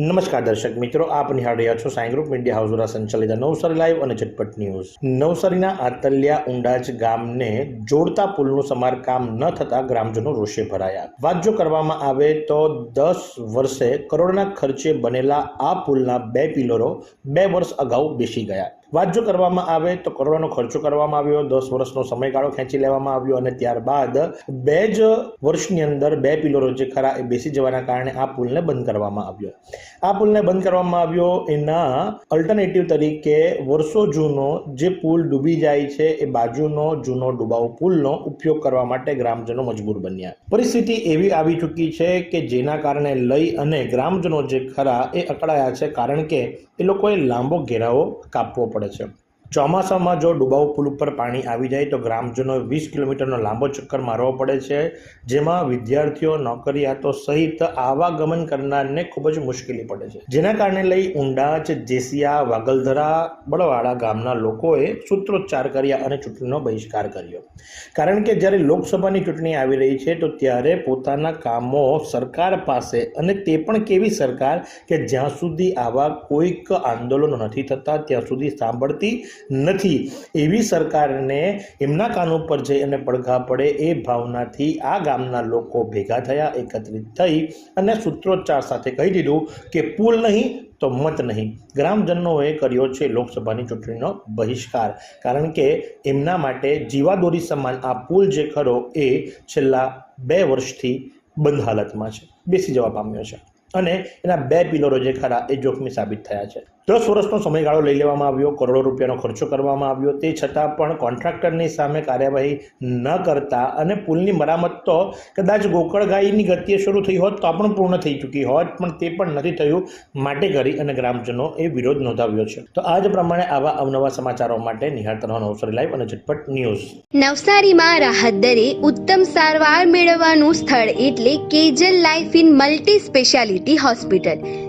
નમસ્કાર દર્શક મિત્રો, આપ નિહાળ રહ્યા છો સાઈ ગ્રુપ મીડિયા હાઉસ દ્વારા સંચાલિત નવસારી લાઈવ અને ઝટપટ ન્યૂઝ. નવસારીના આતલિયા ઉંડાજ ગામને જોડતા પુલનું સમારકામ ન થતા ગ્રામજનો રોષે ભરાયા. વાત જો કરવામાં આવે તો દસ વર્ષે કરોડના ખર્ચે બનેલા આ પુલના બે પિલરો બે વર્ષ અગાઉ બેસી ગયા. વાત જો કરવામાં આવે તો કરોડોનો ખર્ચો કરવામાં આવ્યો. દસ વર્ષનો સમયગાળો ખેંચી લેવામાં આવ્યો અને ત્યારબાદ બે જ વર્ષની અંદર બે પિલરો જે ખરા એ બેસી જવાના કારણે આ પુલને બંધ કરવામાં આવ્યો. આ પુલને બંધ કરવામાં આવ્યો એના અલ્ટરનેટિવ તરીકે વર્ષો જૂનો જે પુલ ડૂબી જાય છે એ બાજુનો જૂનો ડૂબાવ પુલનો ઉપયોગ કરવા માટે ગ્રામજનો મજબૂર બન્યા. પરિસ્થિતિ એવી આવી ચૂકી છે કે જેના કારણે લઈ અને ગ્રામજનો જે ખરા એ અકળાયા છે કારણ કે એ લોકોએ લાંબો ઘેરાવો કાપવો પડે છે ચોમાસામાં જો ડુબાઉ પુલ ઉપર પાણી આવી જાય તો ગ્રામજનો વીસ કિલોમીટરનો લાંબો ચક્કર મારવો પડે છે, જેમાં વિદ્યાર્થીઓ, નોકરિયાતો સહિત આવાગમન કરનારને ખૂબ જ મુશ્કેલી પડે છે. જેના કારણે લઈ ઊંડાચ જેસિયા, વાગલધરા બળવાડા ગામના લોકોએ સૂત્રોચ્ચાર કર્યા અને ચૂંટણીનો બહિષ્કાર કર્યો. કારણ કે જ્યારે લોકસભાની ચૂંટણી આવી રહી છે, તો ત્યારે પોતાના કામો સરકાર પાસે અને તે પણ કેવી સરકાર કે જ્યાં સુધી આવા કોઈક આંદોલનો નથી થતા, ત્યાં સુધી સાંભળતી નથી. એવી સરકારને એમના કાન ઉપર જઈ અને પડઘા પડે એ ભાવનાથી આ ગામના લોકો ભેગા થયા, એકત્રિત થઈ અને સૂત્રોચ્ચાર સાથે કહી દીધું કે પુલ નહીં તો મત નહીં. ગ્રામજનોએ કર્યો છે લોકસભાની ચૂંટણીનો બહિષ્કાર. કારણ કે એમના માટે જીવાદોરી સમાન આ પુલ જે ખરો એ છેલ્લા બે વર્ષથી બંધ હાલતમાં છે. બેસી જવા પામ્યો છે. અને એના બે પિલરો જે ખરા એ જોખમી સાબિત થયા છે. દસ વર્ષનો સમયગાળો લઈ લેવામાં આવ્યો, કરોડો રૂપિયાનો ખર્ચો કરવામાં આવ્યો. તે છતાં પણ કોન્ટ્રાક્ટરની સામે કાર્યવાહી ન કરતા અને પુલની મરામત તો કદાચ ગોકળગાઈની ગતિએ શરૂ થઈ હોત તો પણ પૂર્ણ થઈ ચૂકી હોત, પણ તે પણ નથી થયું માટે કરી અને ગ્રામજનો એ વિરોધ નોંધાવ્યો છે. તો આજ પ્રમાણે આવા અવનવા સમાચારો માટે નિહાળતા રહો નવસારી લાઈવ અને ઝટપટ ન્યૂઝ. નવસારીમાં રાહત દરે ઉત્તમ સારવાર મેળવવાનું સ્થળ એટલે Kejal life in multi speciality hospital.